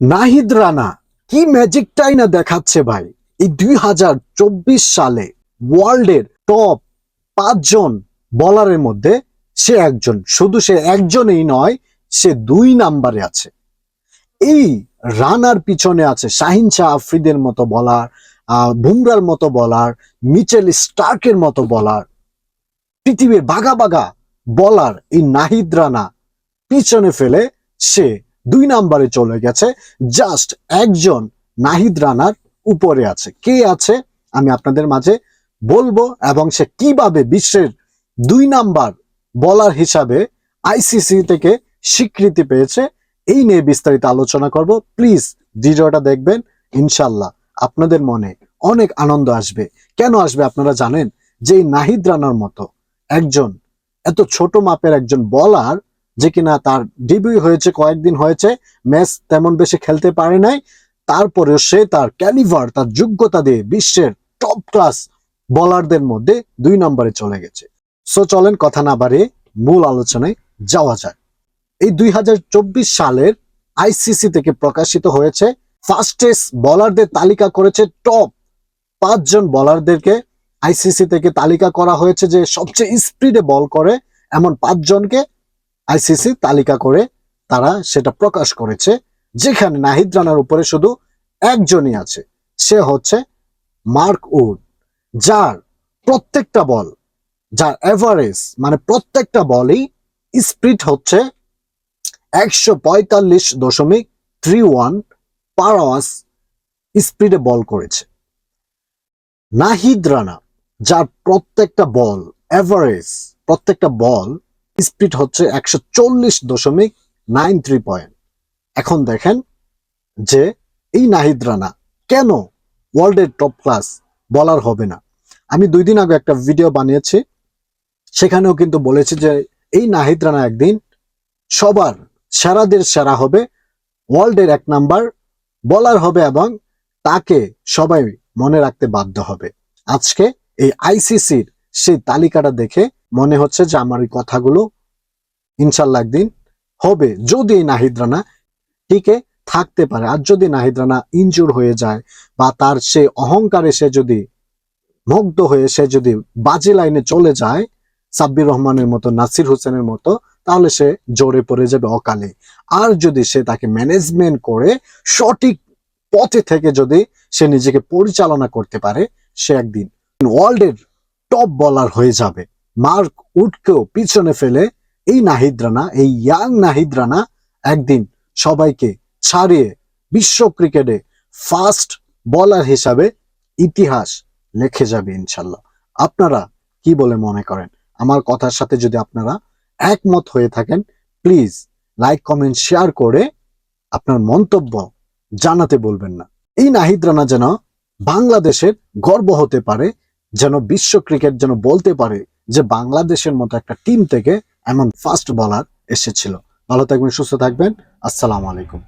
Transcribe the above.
নাহিদ রানা, কি ম্যাজিকটাই না দেখাচ্ছে ভাই? এই দুই হাজার চব্বিশ সালে ওয়ার্ল্ডের টপ পাঁচজন বলারের মধ্যে সে একজন। শুধু সে একজনই নয়, সে দুই নাম্বারে আছে। এই রানার পিছনে আছে শাহিন শাহ আফ্রিদের মতো বলার বুমরার মতো বলার মিচেল স্টার্কের মতো বলার পৃথিবীর বাগা বাগা বলার এই নাহিদ রানা পিছনে ফেলে সে দুই নাম্বারে চলে গেছে। জাস্ট একজন নাহিদ রানার উপরে আছে। কে আছে? আমি আপনাদের মাঝে বলব এবং সে কীভাবে বিশ্বের দুই নাম্বার বলার হিসাবে আইসিসি থেকে স্বীকৃতি পেয়েছে, এই নিয়ে বিস্তারিত আলোচনা করব। প্লিজ ভিডিওটা দেখবেন ইনশাল্লাহ আপনাদের মনে অনেক আনন্দ আসবে। কেন আসবে আপনারা জানেন? যে নাহিদ রানার মতো একজন, এত ছোট মাপের একজন বলার যে কিনা তার ডিবিউ হয়েছে, কয়েকদিন হয়েছে, ম্যাচ তেমন বেশি খেলতে পারে নাই। তারপরেও সে তার ক্যালিভার তার যোগ্যতা দিয়ে বিশ্বের টপ ক্লাস বলারদের মধ্যে দুই নম্বরে চলে গেছে। সো চলেন কথা না বাড়িয়ে মূল আলোচনায় যাওয়া যায় এই দুই হাজার চব্বিশ সালের আইসিসি থেকে প্রকাশিত হয়েছে ফাস্টেস্ট বলারদের তালিকা করেছে টপ পাঁচজন বলারদেরকে আইসিসি থেকে তালিকা করা হয়েছে যে সবচেয়ে স্পিডে বল করে এমন পাঁচজনকে আইসিসি তালিকা করে তারা সেটা প্রকাশ করেছে, যেখানে নাহিদ রানার উপরে শুধু একজনই আছে, সে হচ্ছে মার্ক উড, যার প্রত্যেকটা বল, যার এভারেজ মানে প্রত্যেকটা বলই স্পিড হচ্ছে একশো পঁয়তাল্লিশ দশমিক থ্রি ওয়ান পার আওয়ার্স স্পিডে বল করেছে। নাহিদ রানা, যার প্রত্যেকটা বল, এভারেজ, প্রত্যেকটা বল স্পিড হচ্ছে একশো চল্লিশ দশমিক নাইন থ্রি পয়েন্ট। এখন দেখেন যে এই নাহিদ রানা কেন ওয়ার্ল্ডের টপ ক্লাস বলার হবে না? আমি দুই দিন আগে একটা ভিডিও বানিয়েছি, সেখানেও কিন্তু বলেছি যে এই নাহিদ রানা একদিন সবার সেরাদের সেরা হবে, ওয়ার্ল্ডের এক নাম্বার বলার হবে এবং তাকে সবাই মনে রাখতে বাধ্য হবে। আজকে এই আইসিসির সেই তালিকাটা দেখে মনে হচ্ছে যে আমার এই কথাগুলো ইনশাল্লাহ একদিন হবে। যদি নাহিদ রানা টিকে থাকতে পারে, আর যদি নাহিদ রানা ইনজুর হয়ে যায় বা তার সে অহংকারে সে যদি মুগ্ধ হয়ে সে যদি বাজে লাইনে চলে যায়, সাব্বির রহমানের মতো, নাসির হোসেনের মতো, তাহলে সে জোরে পড়ে যাবে অকালে। আর যদি সে তাকে ম্যানেজমেন্ট করে, সঠিক পথে থেকে যদি সে নিজেকে পরিচালনা করতে পারে, সে একদিন ওয়ার্ল্ডের টপ বলার হয়ে যাবে। মার্ক উডকেও পিছনে ফেলে এই নাহিদ রানা এই ইয়াং নাহিদ রানা একদিন সবাইকে ছাড়িয়ে বিশ্ব ক্রিকেটে ফার্স্ট বলার হিসাবে ইতিহাস লেখে যাবে ইনশাল্লাহ। আপনারা কি বলে মনে করেন? আমার কথার সাথে যদি আপনারা একমত হয়ে থাকেন প্লিজ লাইক কমেন্ট শেয়ার করে আপনার মন্তব্য জানাতে বলবেন না। এই নাহিদ রানা যেন বাংলাদেশের গর্ব হতে পারে, যেন বিশ্ব ক্রিকেট যেন বলতে পারে যে বাংলাদেশের মতো একটা টিম থেকে এমন ফাস্ট বলার এসেছিল। ভালো থাকবেন, সুস্থ থাকবেন। আসসালামু আলাইকুম।